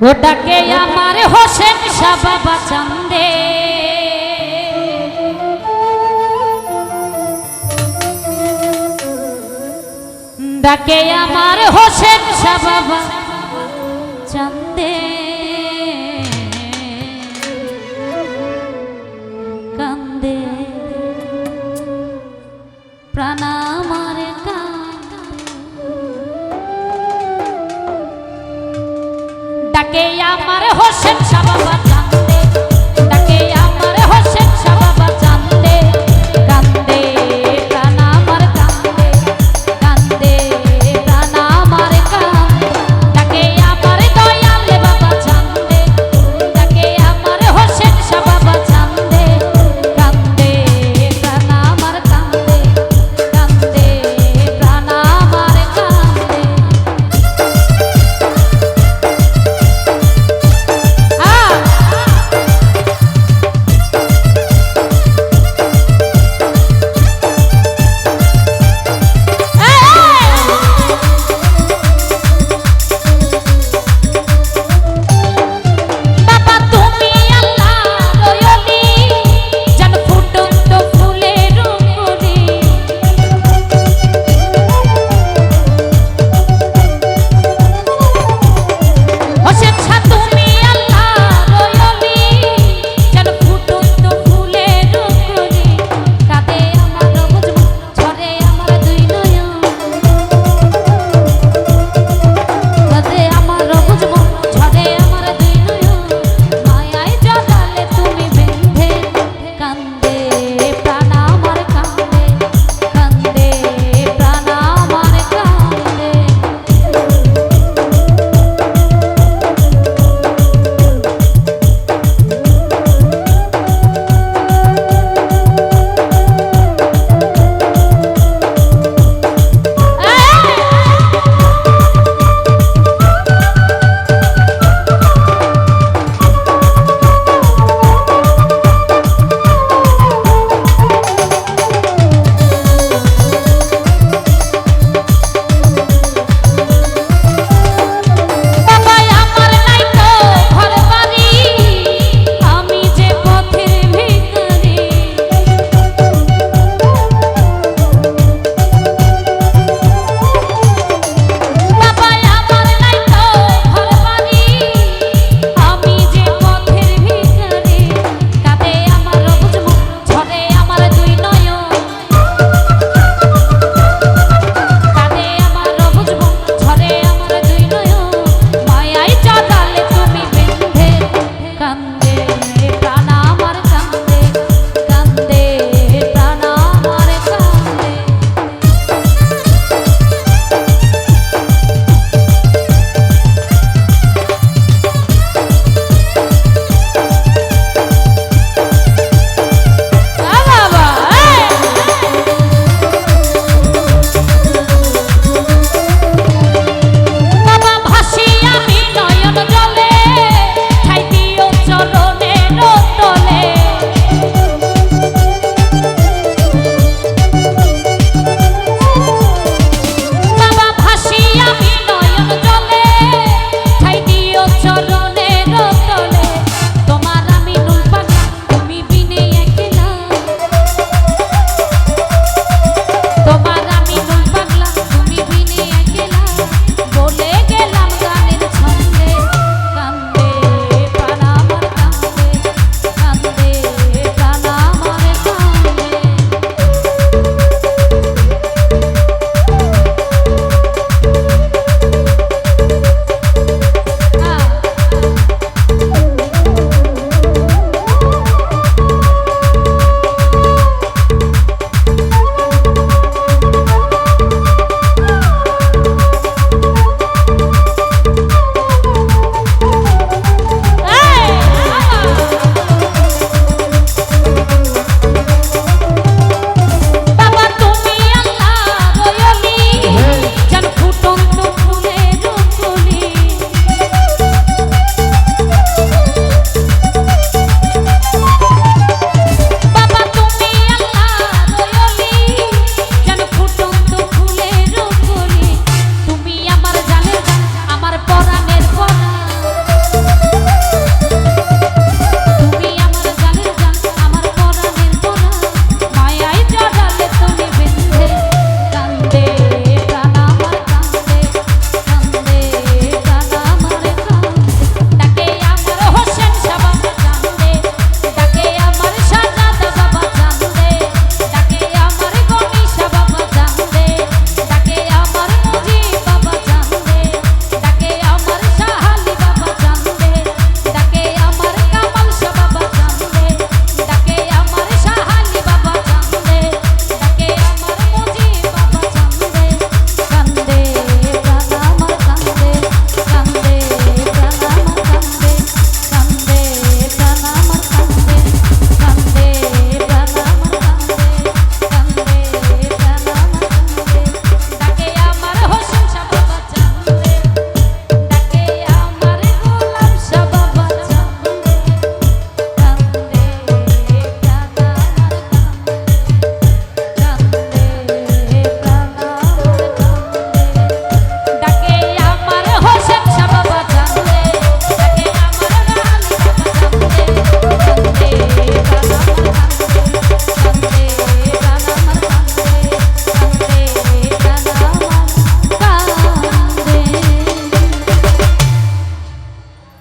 ওটাকে আমার হোসেন বাবা চান্দে ডাকে আমার হোসেন বাবা চান্দে ডাকে আমার হোসেন বাবা